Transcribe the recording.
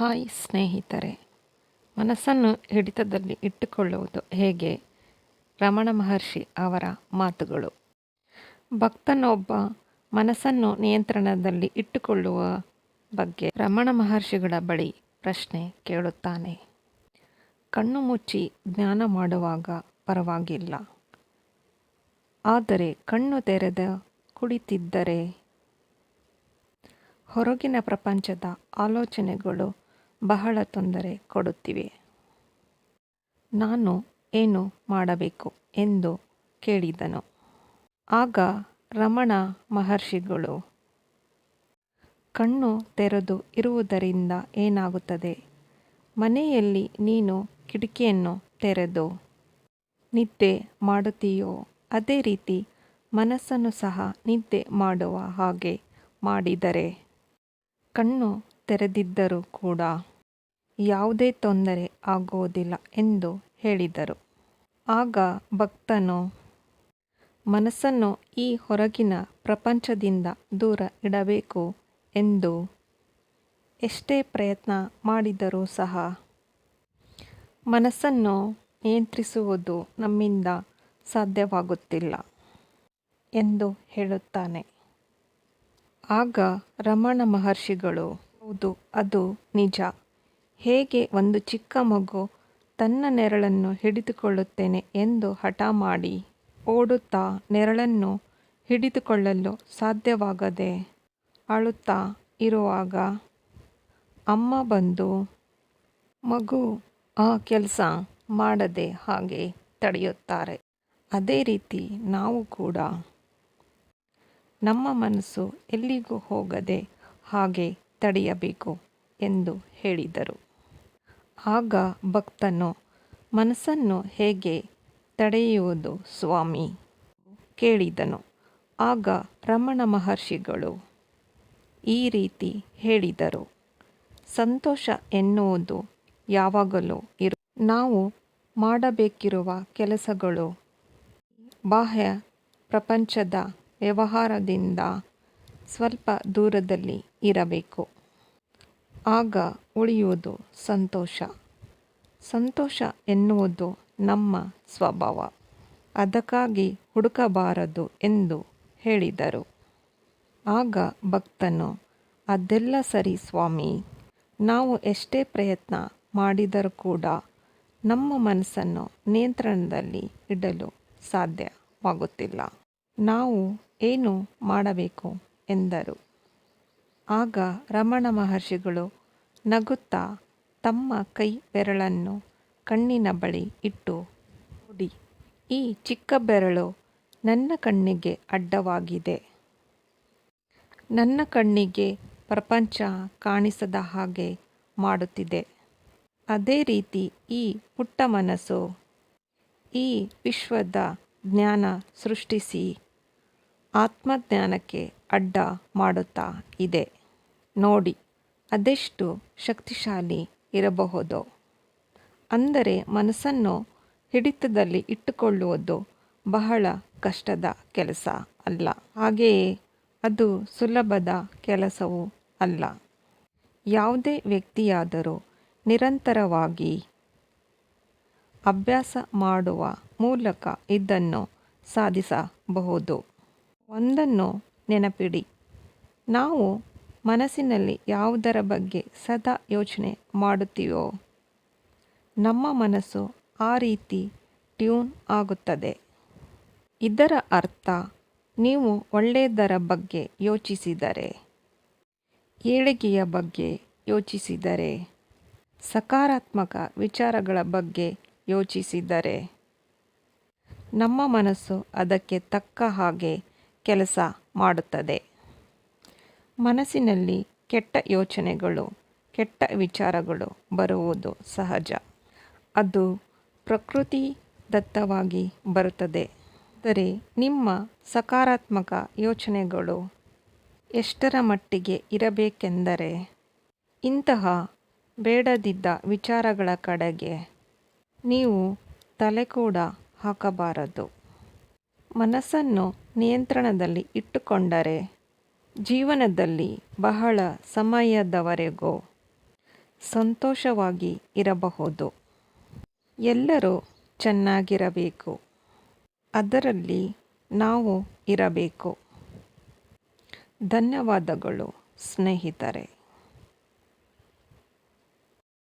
Hi ಸ್ನೇಹಿತರೆ, ಮನಸ್ಸನ್ನು ಹಿಡಿತದಲ್ಲಿ ಇಟ್ಟುಕೊಳ್ಳುವುದು ಹೇಗೆ? ರಮಣ ಮಹರ್ಷಿ ಅವರ ಮಾತುಗಳು. ಭಕ್ತನೊಬ್ಬ ಮನಸ್ಸನ್ನು ನಿಯಂತ್ರಣದಲ್ಲಿ ಇಟ್ಟುಕೊಳ್ಳುವ ಬಗ್ಗೆ ರಮಣ ಮಹರ್ಷಿಗಳ ಬಳಿ ಪ್ರಶ್ನೆ ಕೇಳುತ್ತಾನೆ. ಕಣ್ಣು ಮುಚ್ಚಿ ಜ್ಞಾನ ಮಾಡುವಾಗ ಪರವಾಗಿಲ್ಲ. ಆದರೆ ಕಣ್ಣು ತೆರೆದ ಕುಳಿತಿದ್ದರೆ ಹೊರಗಿನ ಪ್ರಪಂಚದ ಆಲೋಚನೆಗಳು ಬಹಳ ತೊಂದರೆ ಕೊಡುತ್ತಿವೆ. ನಾನು ಏನು ಮಾಡಬೇಕು ಎಂದು ಕೇಳಿದನು. ಆಗ ರಮಣ ಮಹರ್ಷಿಗಳು, ಕಣ್ಣು ತೆರೆದು ಇರುವುದರಿಂದ ಏನಾಗುತ್ತದೆ? ಮನೆಯಲ್ಲಿ ನೀನು ಕಿಟಕಿಯನ್ನು ತೆರೆದು ನಿದ್ದೆ ಮಾಡುತ್ತೀಯೋ? ಅದೇ ರೀತಿ ಮನಸ್ಸನ್ನು ಸಹ ನಿದ್ದೆ ಮಾಡುವ ಹಾಗೆ ಮಾಡಿದರೆ ಕಣ್ಣು ತೆರೆದಿದ್ದರೂ ಕೂಡ ಯಾವುದೇ ತೊಂದರೆ ಆಗೋದಿಲ್ಲ ಎಂದು ಹೇಳಿದರು. ಆಗ ಭಕ್ತನು ಮನಸ್ಸನ್ನು ಈ ಹೊರಗಿನ ಪ್ರಪಂಚದಿಂದ ದೂರ ಇಡಬೇಕು ಎಂದು ಎಷ್ಟೇ ಪ್ರಯತ್ನ ಮಾಡಿದರೂ ಸಹ ಮನಸ್ಸನ್ನು ನಿಯಂತ್ರಿಸುವುದು ನಮ್ಮಿಂದ ಸಾಧ್ಯವಾಗುತ್ತಿಲ್ಲ ಎಂದು ಹೇಳುತ್ತಾನೆ. ಆಗ ರಮಣ ಮಹರ್ಷಿಗಳು ಹೌದು, ಅದು ನಿಜ. ಹೇಗೆ ಒಂದು ಚಿಕ್ಕ ಮಗು ತನ್ನ ನೆರಳನ್ನು ಹಿಡಿದುಕೊಳ್ಳುತ್ತೇನೆ ಎಂದು ಹಠ ಮಾಡಿ ಓಡುತ್ತಾ ನೆರಳನ್ನು ಹಿಡಿದುಕೊಳ್ಳಲು ಸಾಧ್ಯವಾಗದೆ ಅಳುತ್ತಾ ಇರುವಾಗ ಅಮ್ಮ ಬಂದು, ಮಗು, ಆ ಕೆಲಸ ಮಾಡದೆ ಹಾಗೆ ತಡೆಯುತ್ತಾರೆ. ಅದೇ ರೀತಿ ನಾವು ಕೂಡ. ನಮ್ಮ ಮನಸ್ಸು ಎಲ್ಲಿಗೂ ಹೋಗದೆ ಹಾಗೆ ತಡೆಯಬೇಕು ಎಂದು ಹೇಳಿದರು. ಆಗ ಭಕ್ತನು ಮನಸ್ಸನ್ನು ಹೇಗೆ ತಡೆಯುವುದು ಸ್ವಾಮಿ? ಕೇಳಿದನು. ಆಗ ರಮಣ ಮಹರ್ಷಿಗಳು ಈ ರೀತಿ ಹೇಳಿದರು. ಸಂತೋಷ ಎನ್ನುವುದು ಯಾವಾಗಲೂ ಇರು, ನಾವು ಮಾಡಬೇಕಿರುವ ಕೆಲಸಗಳು ಬಾಹ್ಯ ಪ್ರಪಂಚದ ವ್ಯವಹಾರದಿಂದ ಸ್ವಲ್ಪ ದೂರದಲ್ಲಿ ಇರಬೇಕು. ಆಗ ಉಳಿಯುವುದು ಸಂತೋಷ. ಸಂತೋಷ ಎನ್ನುವುದು ನಮ್ಮ ಸ್ವಭಾವ. ಅದಕ್ಕಾಗಿ ಹುಡುಕಬಾರದು ಎಂದು ಹೇಳಿದರು. ಆಗ ಭಕ್ತನು, ಅದೆಲ್ಲ ಸರಿ ಸ್ವಾಮಿ. ನಾವು ಎಷ್ಟೇ ಪ್ರಯತ್ನ ಮಾಡಿದರೂ ಕೂಡ ನಮ್ಮ ಮನಸ್ಸನ್ನು ನಿಯಂತ್ರಣದಲ್ಲಿ ಇಡಲು ಸಾಧ್ಯವಾಗುತ್ತಿಲ್ಲ. ನಾವು ಏನು ಮಾಡಬೇಕು? ಎಂದರು. ಆಗ ರಮಣ ಮಹರ್ಷಿಗಳು ನಗುತ್ತಾ ತಮ್ಮ ಕೈ ಬೆರಳನ್ನು ಕಣ್ಣಿನ ಬಳಿ ಇಟ್ಟು, ನೋಡಿ, ಈ ಚಿಕ್ಕ ಬೆರಳು ನನ್ನ ಕಣ್ಣಿಗೆ ಅಡ್ಡವಾಗಿದೆ. ನನ್ನ ಕಣ್ಣಿಗೆ ಪ್ರಪಂಚ ಕಾಣಿಸದ ಹಾಗೆ ಮಾಡುತ್ತಿದೆ. ಅದೇ ರೀತಿ ಈ ಪುಟ್ಟ ಮನಸ್ಸು, ಈ ವಿಶ್ವದ ಜ್ಞಾನ ಸೃಷ್ಟಿಸಿ ಆತ್ಮಜ್ಞಾನಕ್ಕೆ ಅಡ್ಡ ಮಾಡುತ್ತಾ ಇದೆ. ನೋಡಿ, ಅದೆಷ್ಟು ಶಕ್ತಿಶಾಲಿ ಇರಬಹುದು. ಅಂದರೆ ಮನಸ್ಸನ್ನು ಹಿಡಿತದಲ್ಲಿ ಇಟ್ಟುಕೊಳ್ಳುವುದು ಬಹಳ ಕಷ್ಟದ ಕೆಲಸ ಅಲ್ಲ. ಹಾಗೆಯೇ ಅದು ಸುಲಭದ ಕೆಲಸವೂ ಅಲ್ಲ. ಯಾವುದೇ ವ್ಯಕ್ತಿಯಾದರೂ ನಿರಂತರವಾಗಿ ಅಭ್ಯಾಸ ಮಾಡುವ ಮೂಲಕ ಇದನ್ನು ಸಾಧಿಸಬಹುದು. ಒಂದನ್ನು ನೆನಪಿಡಿ. ನಾವು ಮನಸ್ಸಿನಲ್ಲಿ ಯಾವುದರ ಬಗ್ಗೆ ಸದಾ ಯೋಚನೆ ಮಾಡುತ್ತೀವೋ? ನಮ್ಮ ಮನಸ್ಸು ಆ ರೀತಿ ಟ್ಯೂನ್ ಆಗುತ್ತದೆ. ಇದರ ಅರ್ಥ, ನೀವು ಒಳ್ಳೆಯದರ ಬಗ್ಗೆ ಯೋಚಿಸಿದರೆ, ಏಳಿಗೆಯ ಬಗ್ಗೆ ಯೋಚಿಸಿದರೆ, ಸಕಾರಾತ್ಮಕ ವಿಚಾರಗಳ ಬಗ್ಗೆ ಯೋಚಿಸಿದರೆ, ನಮ್ಮ ಮನಸ್ಸು ಅದಕ್ಕೆ ತಕ್ಕ ಹಾಗೆ ಕೆಲಸ ಮಾಡುತ್ತದೆ. ಮನಸ್ಸಿನಲ್ಲಿ ಕೆಟ್ಟ ಯೋಚನೆಗಳು, ಕೆಟ್ಟ ವಿಚಾರಗಳು ಬರುವುದು ಸಹಜ. ಅದು ಪ್ರಕೃತಿ ದತ್ತವಾಗಿ ಬರುತ್ತದೆ. ಆದರೆ ನಿಮ್ಮ ಸಕಾರಾತ್ಮಕ ಯೋಚನೆಗಳು ಎಷ್ಟರ ಮಟ್ಟಿಗೆ ಇರಬೇಕೆಂದರೆ ಇಂತಹ ಬೇಡದಿದ್ದ ವಿಚಾರಗಳ ಕಡೆಗೆ ನೀವು ತಲೆ ಕೂಡ ಹಾಕಬಾರದು. ಮನಸ್ಸನ್ನು ನಿಯಂತ್ರಣದಲ್ಲಿ ಇಟ್ಟುಕೊಂಡರೆ ಜೀವನದಲ್ಲಿ ಬಹಳ ಸಮಯದವರೆಗೂ ಸಂತೋಷವಾಗಿ ಇರಬಹುದು. ಎಲ್ಲರೂ ಚೆನ್ನಾಗಿರಬೇಕು. ಅದರಲ್ಲಿ ನಾವು ಇರಬೇಕು. ಧನ್ಯವಾದಗಳು ಸ್ನೇಹಿತರೆ.